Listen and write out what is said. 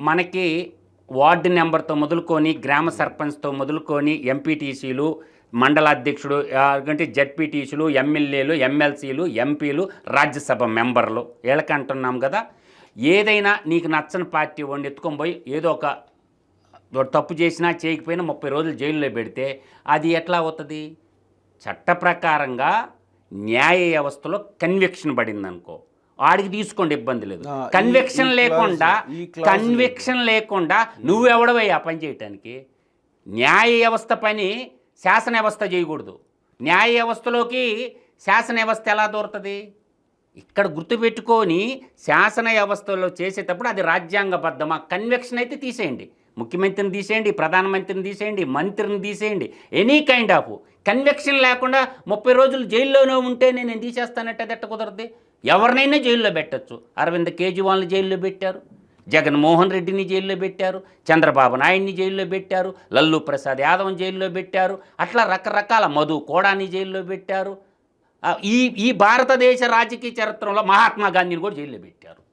మనకి వార్డు నెంబర్తో మొదలుకొని గ్రామ సర్పంచ్తో మొదలుకొని ఎంపీటీసీలు మండల అధ్యక్షుడు అంటే జడ్పీటీసీలు ఎమ్మెల్యేలు ఎమ్మెల్సీలు ఎంపీలు రాజ్యసభ మెంబర్లు. వీళ్ళకంటున్నాం కదా. ఏదైనా నీకు నచ్చని పార్టీ వండి ఎత్తుకొని పోయి ఏదో ఒక తప్పు చేసినా చేయకపోయినా ముప్పై రోజులు జైల్లో పెడితే అది ఎట్లా అవుతుంది? చట్ట ప్రకారంగా న్యాయ వ్యవస్థలో కన్విక్షన్ పడింది అనుకో ఆడికి తీసుకోండి ఇబ్బంది లేదు. కన్విక్షన్ లేకుండా కన్విక్షన్ లేకుండా నువ్వెవడవై ఆ పని చేయటానికి? న్యాయ వ్యవస్థ పని శాసన వ్యవస్థ చేయకూడదు. న్యాయ వ్యవస్థలోకి శాసన వ్యవస్థ ఎలా దూరుతుంది? ఇక్కడ గుర్తుపెట్టుకొని శాసన వ్యవస్థలో చేసేటప్పుడు అది రాజ్యాంగబద్ధమా కన్వెక్షన్ అయితే తీసేయండి. ముఖ్యమంత్రిని తీసేయండి ప్రధానమంత్రిని తీసేయండి మంత్రిని తీసేయండి. ఎనీ కైండ్ ఆఫ్ కన్వెక్షన్ లేకుండా ముప్పై రోజులు జైల్లోనే ఉంటేనే నేను తీసేస్తానంటే అది కుదరది కుదరదు? ఎవరినైనా జైల్లో పెట్టచ్చు. అరవింద్ కేజ్రీవాల్ని జైల్లో పెట్టారు. జగన్మోహన్ రెడ్డిని జైల్లో పెట్టారు. చంద్రబాబు నాయుడిని జైల్లో పెట్టారు. లల్లు ప్రసాద్ యాదవ్ని జైల్లో పెట్టారు. అట్లా రకరకాల మధు కోడాని జైల్లో పెట్టారు. ఈ ఈ భారతదేశ రాజకీయ చరిత్రలో మహాత్మా గాంధీని కూడా జైల్లో పెట్టారు.